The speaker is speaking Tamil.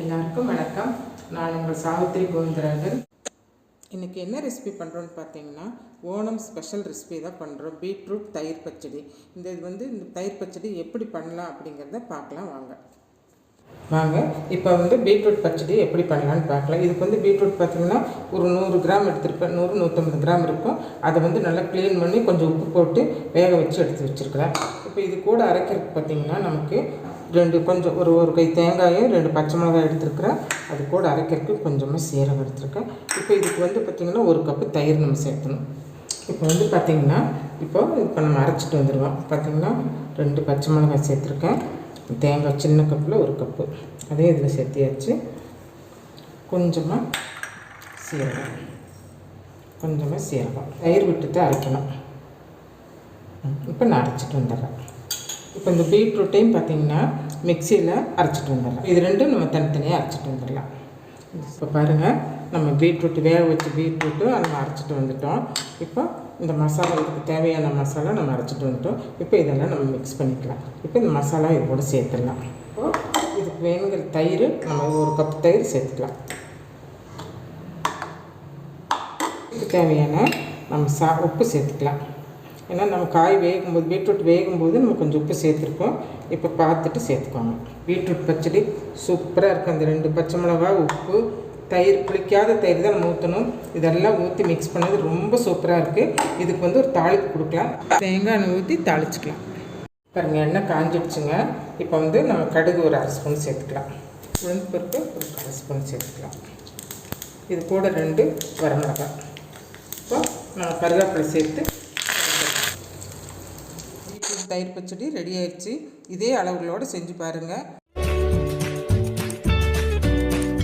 எல்லாருக்கும் வணக்கம். நான் உங்கள் சாவித்திரி கோவிந்தராஜன். இன்றைக்கி என்ன ரெசிபி பண்ணுறோன்னு பார்த்தீங்கன்னா ஓணம் ஸ்பெஷல் ரெசிபி தான் பண்ணுறோம் பீட்ரூட் தயிர் பச்சடி. இந்த இது வந்து இந்த தயிர் பச்சடி எப்படி பண்ணலாம் அப்படிங்கிறத பார்க்கலாம் வாங்க. வாங்க இப்போ வந்து பீட்ரூட் பச்சடி எப்படி பண்ணலான்னு பார்க்கலாம். இதுக்கு வந்து பீட்ரூட் பார்த்தீங்கன்னா ஒரு நூறு கிராம் எடுத்துருப்பேன். நூறு நூற்றம்பது கிராம் இருக்கும். அதை வந்து நல்லா க்ளீன் பண்ணி கொஞ்சம் உப்பு போட்டு வேக வச்சு எடுத்து வச்சுருக்கிறேன் இப்போ இது கூட அரைக்கிறதுக்கு பார்த்தீங்கன்னா நமக்கு ரெண்டு கொஞ்சம் ஒரு ஒரு கை தேங்காயும் ரெண்டு பச்சை மிளகாய் எடுத்துருக்குறேன். அது கூட அரைக்கிறதுக்கு கொஞ்சமாக சீரகம் எடுத்துருக்கேன். இப்போ இதுக்கு வந்து பார்த்திங்கன்னா ஒரு கப்பு தயிர் நம்ம சேர்த்தணும். இப்போ வந்து பார்த்திங்கன்னா இப்போ இப்போ நம்ம அரைச்சிட்டு வந்துடுவோம். பார்த்திங்கன்னா ரெண்டு பச்சை மிளகாய் சேர்த்துருக்கேன். தேங்காய் சின்ன கப்பில் ஒரு கப்பு. அதே இதில் சேர்த்தியாச்சு. கொஞ்சமாக சீரகம். கொஞ்சமாக சீரகம். தயிர் விட்டு தான் அரைக்கணும். இப்போ நான் அரைச்சிட்டு வந்துடுறேன். இப்போ இந்த பீட்ரூட்டையும் பார்த்தீங்கன்னா மிக்சியில் அரைச்சிட்டு வந்துடலாம். இது ரெண்டும் நம்ம தனித்தனியாக அரைச்சிட்டு வந்துடலாம். இப்போ பாருங்கள் நம்ம பீட்ரூட் வேக வச்சு பீட்ரூட்டு நம்ம அரைச்சிட்டு வந்துட்டோம். இப்போ இந்த மசாலா இதுக்கு தேவையான மசாலா நம்ம அரைச்சிட்டு வந்துட்டோம். இப்போ இதெல்லாம் நம்ம மிக்ஸ் பண்ணிக்கலாம். இப்போ இந்த மசாலா இது கூட சேர்த்துடலாம். இப்போ இதுக்கு வேணுங்கிற தயிர் நம்ம ஒரு கப் தயிர் சேர்த்துக்கலாம். இதுக்கு தேவையான நம்ம சா உப்பு சேர்த்துக்கலாம். ஏன்னா நம்ம காய் வேகும்போது பீட்ரூட் வேகும்போது நம்ம கொஞ்சம் உப்பு சேர்த்துருக்கோம். இப்போ பார்த்துட்டு சேர்த்துக்கோங்க. பீட்ரூட் பச்சடி சூப்பராக இருக்கும் அந்த ரெண்டு பச்சை மிளகா உப்பு தயிர் புளிக்காத தயிர் தான் நம்ம ஊற்றணும் இதெல்லாம் ஊற்றி மிக்ஸ் பண்ணது ரொம்ப சூப்பராக இருக்குது இதுக்கு வந்து ஒரு தாளிப்பு கொடுக்கலாம். தேங்காய் எண்ணெய் ஊற்றி தாளிச்சிக்கலாம். பாருங்கள் எண்ணெய் காஞ்சிடுச்சுங்க. இப்போ வந்து நம்ம கடுகு ஒரு அரை ஸ்பூன் சேர்த்துக்கலாம். உளுந்து பருப்பு ஒரு அரை ஸ்பூன் சேர்த்துக்கலாம். இது கூட ரெண்டு வரமிளகாய் இப்போ நம்ம கருவேப்பிலை சேர்த்து தயிர் பச்சடி ரெடி ஆயிடுச்சு. இதே அளவுகளோடு செஞ்சு பாருங்கள்